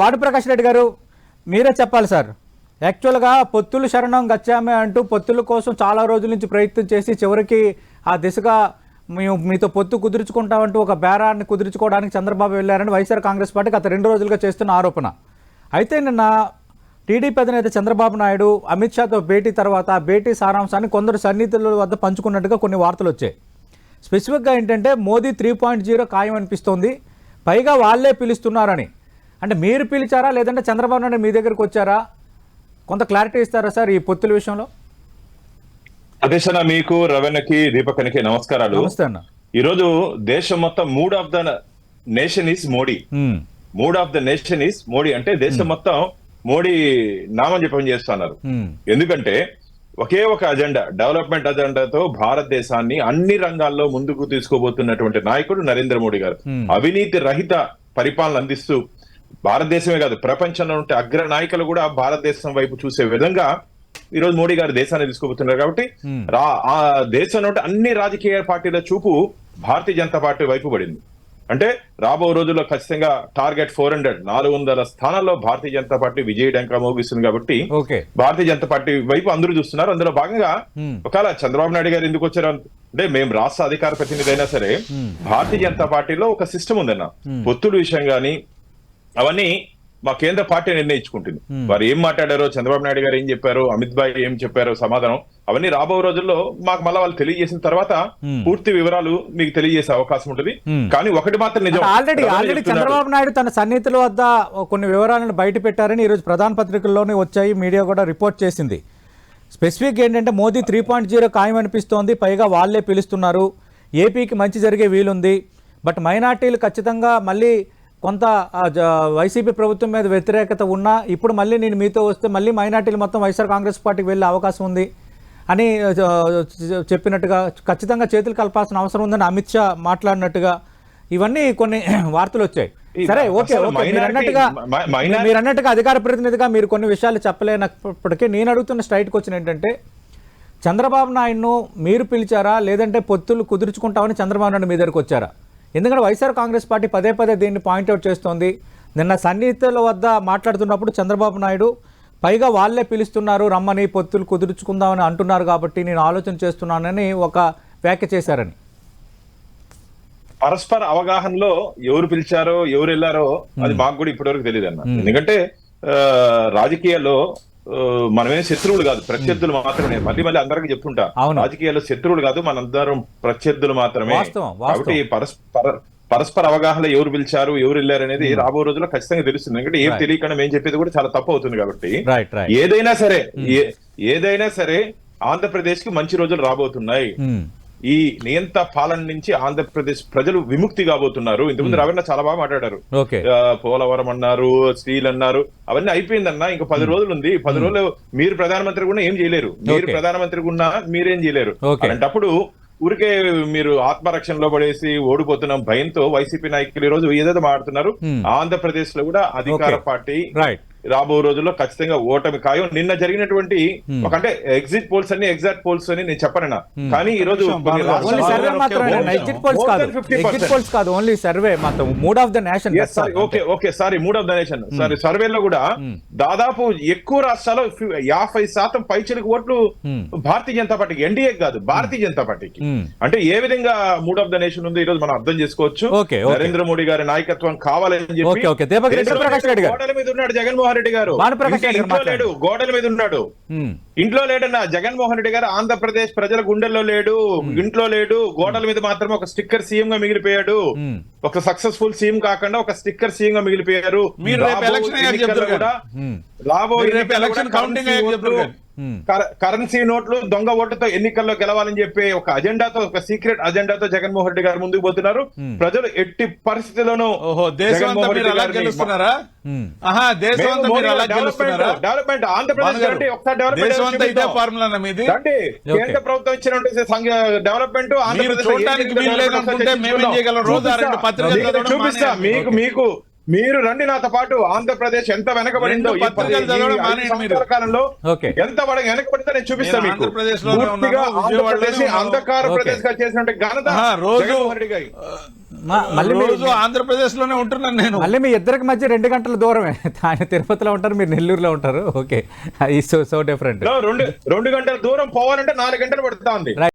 భానుప్రకాష్ రెడ్డి గారు మీరే చెప్పాలి సార్. యాక్చువల్గా పొత్తులు శరణం గచ్చామే అంటూ పొత్తుల కోసం చాలా రోజుల నుంచి ప్రయత్నం చేసి చివరికి ఆ దిశగా మేము మీతో పొత్తు కుదుర్చుకుంటామంటూ ఒక బేరాన్ని కుదుర్చుకోవడానికి చంద్రబాబు వెళ్ళారని వైఎస్ఆర్ కాంగ్రెస్ పార్టీ గత రెండు రోజులుగా చేస్తున్న ఆరోపణ. అయితే నిన్న టీడీపీ అధినేత చంద్రబాబు నాయుడు అమిత్ షాతో భేటీ తర్వాత ఆ భేటీ సారాంశాన్ని కొందరు సన్నిహితుల వద్ద పంచుకున్నట్టుగా కొన్ని వార్తలు వచ్చాయి. స్పెసిఫిక్గా ఏంటంటే మోదీ త్రీ పాయింట్ జీరో ఖాయం అనిపిస్తోంది. పైగా వాళ్ళే పిలుస్తున్నారని. అంటే మీరు పిలిచారా? లేదంటే చంద్రబాబు నాయుడు మీ దగ్గరికి వచ్చారా? కొంత క్లారిటీ ఇస్తారా సార్ ఈ పొత్తుల విషయంలో? అదేశన మీకు రవణకి దీపకనికి నమస్కారాలు. నమస్తే అన్న. ఈ రోజు దేశం మొత్తం mood of the nation is Modi. Mood of the nation is Modi. అంటే దేశం మొత్తం మోడీ నామం జపం చేస్తున్నారు. ఎందుకంటే ఒకే ఒక అజెండా డెవలప్మెంట్ అజెండాతో భారతదేశాన్ని అన్ని రంగాల్లో ముందుకు తీసుకోబోతున్నటువంటి నాయకుడు నరేంద్ర మోడీ గారు. అవినీతి రహిత పరిపాలన అందిస్తూ భారతదేశమే కాదు ప్రపంచంలో ఉంటే అగ్ర నాయకులు కూడా భారతదేశం వైపు చూసే విధంగా ఈ రోజు మోడీ గారు దేశాన్ని తీసుకోబోతున్నారు కాబట్టి. రా ఆ దేశంలో ఉంటే అన్ని రాజకీయ పార్టీల చూపు భారతీయ జనతా పార్టీ వైపు పడింది అంటే రాబో రోజుల్లో ఖచ్చితంగా టార్గెట్ ఫోర్ హండ్రెడ్ నాలుగు వందల స్థానాల్లో భారతీయ జనతా పార్టీ విజయ డంకా మోగిస్తుంది కాబట్టి భారతీయ జనతా పార్టీ వైపు అందరూ చూస్తున్నారు అందులో భాగంగా. ఒకవేళ చంద్రబాబు నాయుడు గారు ఎందుకు వచ్చారు అంటే మేము రాష్ట్ర అధికార ప్రతినిధి అయినా సరే. భారతీయ జనతా పార్టీలో ఒక సిస్టమ్ ఉందన్న. పొత్తుల విషయం గాని అవన్నీ మా కేంద్ర పార్టీ నిర్ణయించుకుంటుంది Hmm. వారు ఏం మాట్లాడారో చంద్రబాబు నాయుడు గారు ఏం చెప్పారు అమిత్ భాయ్ ఏం చెప్పారో సమాధానం అవన్నీ రాబో రోజుల్లో మాకు మళ్ళీ వాళ్ళు తెలియజేసిన తర్వాత Hmm. పూర్తి వివరాలు మీకు తెలియజేసే అవకాశం ఉంటుంది Hmm. కానీ ఒకటి మాత్రం నిజం ఆల్రెడీ ఆల్రెడీ. చంద్రబాబు నాయుడు తన సన్నిహితుల వద్ద కొన్ని వివరాలను బయట పెట్టారని ఈరోజు ప్రధాన పత్రికల్లోనే వచ్చాయి మీడియా కూడా రిపోర్ట్ చేసింది స్పెసిఫిక్ ఏంటంటే మోదీ త్రీ పాయింట్ జీరో ఖాయం అనిపిస్తోంది పైగా వాళ్ళే పిలుస్తున్నారు ఏపీకి మంచి జరిగే వీలుంది బట్ మైనార్టీలు ఖచ్చితంగా మళ్ళీ కొంత వైసీపీ ప్రభుత్వం మీద వ్యతిరేకత ఉన్నా ఇప్పుడు మళ్ళీ నేను మీతో వస్తే మళ్ళీ మైనార్టీలు మొత్తం వైఎస్ఆర్ కాంగ్రెస్ పార్టీకి వెళ్ళే అవకాశం ఉంది అని చెప్పినట్టుగా ఖచ్చితంగా చేతులు కలపాల్సిన అవసరం ఉందని అమిత్ షా మాట్లాడినట్టుగా ఇవన్నీ కొన్ని వార్తలు వచ్చాయి. సరే ఓకే మీరు అన్నట్టుగా మీరు అన్నట్టుగా అధికార ప్రతినిధిగా మీరు కొన్ని విషయాలు చెప్పలేనప్పటికీ నేను అడుగుతున్న స్ట్రైట్ క్వశ్చన్ ఏంటంటే చంద్రబాబు నాయుడును మీరు పిలిచారా? లేదంటే పొత్తులు కుదుర్చుకుంటామని చంద్రబాబు నాయుడు మీ దగ్గరకు వచ్చారా? ఎందుకంటే వైఎస్ఆర్ కాంగ్రెస్ పార్టీ పదే పదే దీన్ని పాయింట్అవుట్ చేస్తోంది. నిన్న సన్నిహితుల వద్ద మాట్లాడుతున్నప్పుడు చంద్రబాబు నాయుడు పైగా వాళ్ళే పిలుస్తున్నారు రమ్మని పొత్తులు కుదుర్చుకుందామని అంటున్నారు కాబట్టి నేను ఆలోచన చేస్తున్నానని ఒక వ్యాఖ్య చేశారని. పరస్పర అవగాహనలో ఎవరు పిలిచారో ఎవరు వెళ్ళారో అది మాకు కూడా ఇప్పటివరకు తెలియదు అన్న ఎందుకంటే రాజకీయాల్లో మనమేం శత్రువులు కాదు ప్రత్యర్థులు మాత్రమే. మళ్ళీ మళ్ళీ అందరికి చెప్తుంటా. రాజకీయాల్లో శత్రువులు కాదు మనందరం ప్రత్యర్థులు మాత్రమే. కాబట్టి పరస్పర పరస్పర అవగాహన ఎవరు పిలిచారు ఎవరు వెళ్ళారు అనేది రాబో రోజుల్లో ఖచ్చితంగా తెలుస్తుంది. ఎందుకంటే ఏం. తెలియకుండా మేము చెప్పేది కూడా చాలా తప్పు అవుతుంది కాబట్టి. ఏదైనా సరే ఏ- ఏదైనా సరే ఆంధ్రప్రదేశ్కి మంచి రోజులు రాబోతున్నాయి. ఈ నియంత పాలన నుంచి ఆంధ్రప్రదేశ్ ప్రజలు విముక్తి కాబోతున్నారు. ఇంతకుముందు రవీణ చాలా బాగా మాట్లాడారు. పోలవరం అన్నారు స్టీల్ అన్నారు అవన్నీ అయిపోయిందన్న ఇంకా పది రోజులు ఉంది పది రోజులు మీరు ప్రధానమంత్రి కూడా ఏం చేయలేరు. మీరు. ప్రధానమంత్రి ఉన్నా మీరేం చేయలేరు. అలాంటప్పుడు ఊరికే మీరు ఆత్మరక్షణలో పడేసి ఓడిపోతున్న భయంతో వైసీపీ నాయకులు ఈ రోజు ఏదైతే మాట్లాడుతున్నారు. Hmm. ఆంధ్రప్రదేశ్లో కూడా అధికార. పార్టీ రైట్ రాబో రోజుల్లో ఖచ్చితంగా ఓటమి ఖాయం నిన్న జరిగినటువంటి Hmm. ఒక అంటే ఎగ్జిట్ పోల్స్ అని ఎగ్జాక్ట్ పోల్స్ అని నేను చెప్పనన్నా కానీ ఈ రోజు ఓన్లీ సర్వే మాత్రమే More ఎగ్జిట్ పోల్స్ than కాదు 50%. ఎగ్జిట్ పోల్స్ కాదు ఓన్లీ సర్వే మొత్తం mood of the nation. Okay okay sorry mood of the nation sorry సర్వేలో కూడా Hmm. దాదాపు ఎక్కువ రాష్ట్రాల్లో యాభై శాతం పైచలకు ఓట్లు Hmm. భారతీయ జనతా పార్టీకి ఎన్డీఏ కాదు భారతీయ జనతా పార్టీకి Hmm. అంటే ఏ విధంగా మూడ్ ఆఫ్ ద నేషన్ ఉంది ఈ రోజు మనం అర్థం చేసుకోవచ్చు. నరేంద్ర మోడీ గారి నాయకత్వం కావాలని చెప్పి మీద ఉన్నాడు జగన్మోహన్ రెడ్డి గారు. ఇంట్లో లేడు గోడల మీద ఉన్నాడు. ఇంట్లో లేడన్నా జగన్మోహన్ రెడ్డి గారు ఆంధ్రప్రదేశ్ ప్రజల గుండెల్లో లేడు ఇంట్లో లేడు గోడల మీద మాత్రమే ఒక స్టిక్కర్ సీఎం గా మిగిలిపోయాడు. ఒక సక్సెస్ఫుల్ సీఎం కాకుండా ఒక స్టిక్కర్ సీఎం గా మిగిలిపోయారు. మీరు రేపు రాబో ఎలక్షన్ కౌంటింగ్ కరెన్సీ. Hmm. కర- కరెన్సీ నోట్లు దొంగ ఓట్లతో ఎన్నికల్లో గెలవాలని చెప్పి ఒక అజెండాతో ఒక సీక్రెట్ అజెండాతో జగన్మోహన్ రెడ్డి గారు ముందుకు పోతున్నారు Hmm. ప్రజలు ఎట్టి Hmm. గారి డెవలప్మెంట్ డెవలప్మెంట్ ఆంధ్రప్రదేశ్ భానుగారు, అంటే ఒకసారి డెవలప్మెంట్ అంటే. కేంద్ర ప్రభుత్వం సంఘ డెవలప్మెంట్ మీరు చూడటానికి వీలు లేదనుకుంటే మేమేం చేయగలం రోజు ఆ రెండు పత్రికలు చూపిస్తా. మీకు మీకు మీరు రండి నాతో పాటు. ఆంధ్రప్రదేశ్ ఎంత వెనకబడిందో కాలంలో. ఎంత పడ- వెనకబడిందో నేను చూపిస్తాను మీకు. పూర్తిగా ఆంధ్రప్రదేశ్. అంధకార. ప్రదేశ్గా చేసినట్టు ఘనత రోజు రోజు ఆంధ్రప్రదేశ్లోనే ఉంటున్నాను నేను. మళ్ళీ మీ ఇద్దరికి మధ్య రెండు గంటల దూరమే. ఆయన తిరుపతిలో ఉంటారు మీరు నెల్లూరులో ఉంటారు. ఓకే. సో సో డిఫరెంట్ రెండు రెండు గంటల దూరం పోవాలంటే నాలుగు గంటలు పడుతా ఉంది